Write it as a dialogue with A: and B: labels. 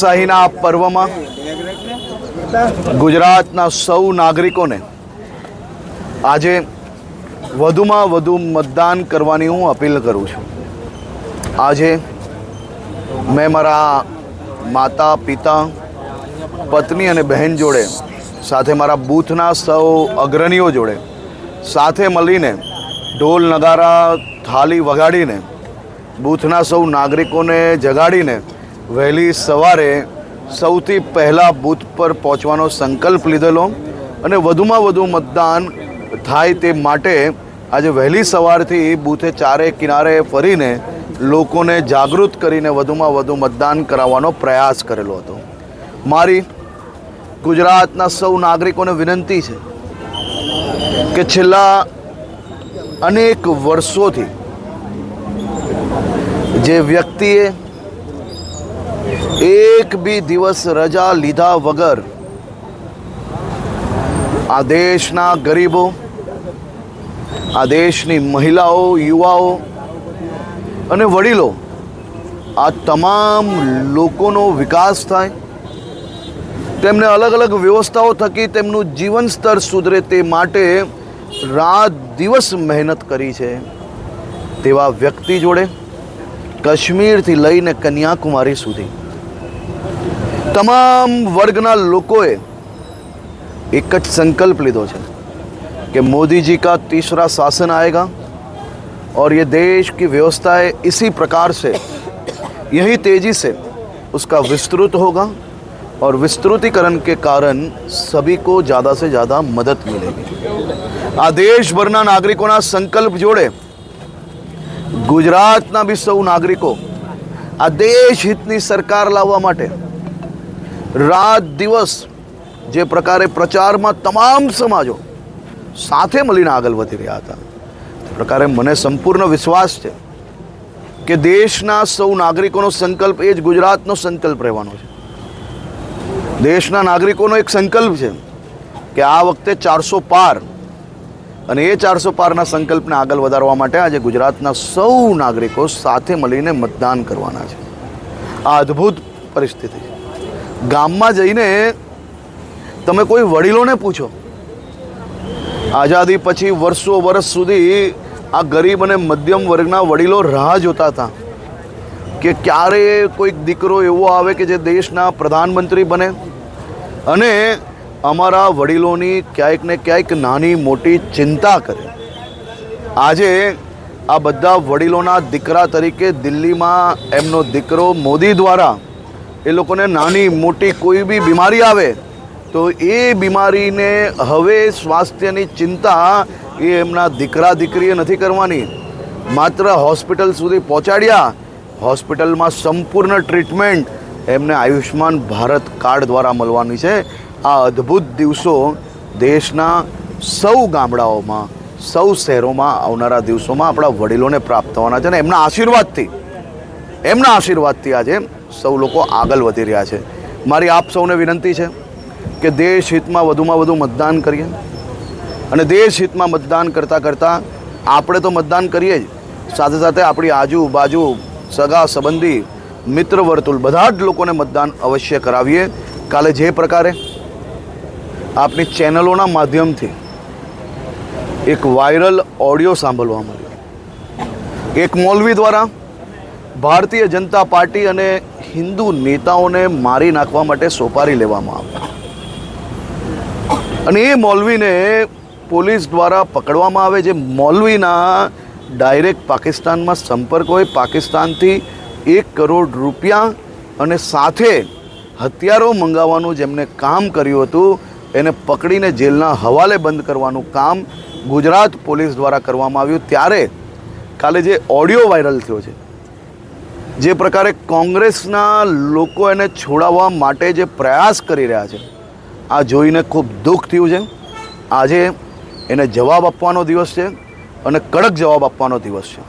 A: શાહીના પર્વમાં ગુજરાતના સૌ નાગરિકોને આજે વધુમાં વધુ મતદાન કરવાની હું અપીલ કરું છું. આજે મેં મારા માતા, પિતા, પત્ની અને બહેન જોડે, સાથે મારા બૂથના સૌ અગ્રણીઓ જોડે, સાથે મળીને ઢોલ, નગારા થાળી વગાડીને બૂથના સૌ નાગરિકોને જગાડીને વહેલી સવારે સૌથી પહેલાં બૂથ પર પહોંચવાનો સંકલ્પ લીધેલો અને વધુમાં વધુ મતદાન થાય તે માટે આજે વહેલી સવારથી બૂથે ચારે કિનારે ફરીને લોકોને જાગૃત કરીને વધુમાં વધુ મતદાન કરાવવાનો પ્રયાસ કરેલો હતો. મારી ગુજરાતના સૌ નાગરિકોને વિનંતી છે કે છેલ્લા અનેક વર્ષોથી જે વ્યક્તિએ એક બી દિવસ રજા લીધા વગર આ દેશના ગરીબો, આ દેશની મહિલાઓ, યુવાઓ અને વડીલો, આ તમામ લોકોનો વિકાસ થાય, તેમને અલગ અલગ વ્યવસ્થાઓ થકી તેમનું જીવન સ્તર સુધરે તે માટે રાત દિવસ મહેનત કરી છે. તેવા વ્યક્તિ જોડે કાશ્મીરથી લઈને કન્યાકુમારી સુધી તમામ વર્ગના લોકોએ એક જ સંકલ્પ લીધો છે कि मोदी जी का तीसरा शासन आएगा और ये देश की व्यवस्थाएं इसी प्रकार से यही तेजी से उसका विस्तृत होगा और विस्तृतीकरण के कारण सभी को ज़्यादा से ज़्यादा मदद मिलेगी આ દેશભરના નાગરિકોના સંકલ્પ જોડે ગુજરાતના બી સૌ નાગરિકો આ દેશ હિતની સરકાર લાવવા માટે રાત દિવસ જે પ્રકારે પ્રચારમાં તમામ સમાજો સાથે મળીને આગળ વધી રહ્યા હતા. તે પ્રકારે મને સંપૂર્ણ વિશ્વાસ છે કે દેશના સૌ નાગરિકોનો સંકલ્પ એ જ ગુજરાતનો સંકલ્પ રહેવાનો છે. દેશના નાગરિકોનો એક સંકલ્પ છે કે આ વખતે ચારસો પાર અને એ ચારસો પારના સંકલ્પને આગળ વધારવા માટે આજે ગુજરાતના સૌ નાગરિકો સાથે મળીને મતદાન કરવાના છે. આ અદ્ભુત પરિસ્થિતિ છે. ગામમાં જઈને તમે કોઈ વડીલોને પૂછો. આઝાદી પછી વર્ષો વર્ષ સુધી આ ગરીબ અને મધ્યમ વર્ગના વડીલો રાહ જોતા હતા કે ક્યારે કોઈક દીકરો એવો આવે કે જે દેશના પ્રધાનમંત્રી બને. અને અમારા વડીલોની ક્યાંક ને ક્યાંક નાની મોટી ચિંતા કરે. આજે આ બધા વડીલોના દીકરા તરીકે દિલ્હીમાં એમનો દીકરો મોદી દ્વારા એ લોકોને નાની, મોટી કોઈ બી બીમારી આવે, તો એ બીમારીને હવે સ્વાસ્થ્યની ચિંતા એ એમના દીકરા, દીકરીએ નથી કરવાની. માત્ર હોસ્પિટલ સુધી પહોંચાડ્યા, હોસ્પિટલમાં સંપૂર્ણ ટ્રીટમેન્ટ એમને આયુષ્માન ભારત કાર્ડ દ્વારા મળવાની છે. આ અદ્ભુત દિવસો દેશના સૌ ગામડાઓમાં, સૌ શહેરોમાં આવનારા દિવસોમાં આપણા વડીલોને પ્રાપ્ત થવાના છે અને એમના આશીર્વાદથી એમના આશીર્વાદથી આજે સૌ લોકો આગળ વધી રહ્યા છે. મારી આપ સૌને વિનંતી છે કે દેશ હિતમાં વધુમાં વધુ મતદાન કરીએ. અને દેશ હિતમાં મતદાન કરતાં કરતાં આપણે તો મતદાન કરીએ જ. સાથે સાથે આપણી આજુબાજુ સગા, સંબંધી, મિત્ર વર્તુળ બધા જ લોકોને મતદાન અવશ્ય કરાવીએ. કાલે જે પ્રકારે આપની ચેનલોના માધ્યમથી એક વાયરલ ઓડિયો સાંભળવા મળ્યો. એક મૌલવી દ્વારા ભારતીય જનતા પાર્ટી અને હિન્દુ નેતાઓને મારી નાખવા માટે સોપારી લેવામાં આવી. અને એ મૌલવીને પોલીસ દ્વારા પકડવામાં આવે જે મૌલવીના ડાયરેક્ટ પાકિસ્તાનમાં સંપર્ક હોય, પાકિસ્તાનથી એક કરોડ રૂપિયા અને સાથે હથિયારો મંગાવવાનું જેમને કામ કર્યું હતું, એને પકડીને જેલના હવાલે બંધ કરવાનું કામ ગુજરાત પોલીસ દ્વારા કરવામાં આવ્યું. ત્યારે કાલે જે ઓડિયો વાયરલ થયો છે જે પ્રકારે કોંગ્રેસના લોકો એને છોડાવવા માટે જે પ્રયાસ કરી રહ્યા છે, આ જોઈને ખૂબ દુઃખ થયું છે. આજે એને જવાબ આપવાનો દિવસ છે અને કડક જવાબ આપવાનો દિવસ છે.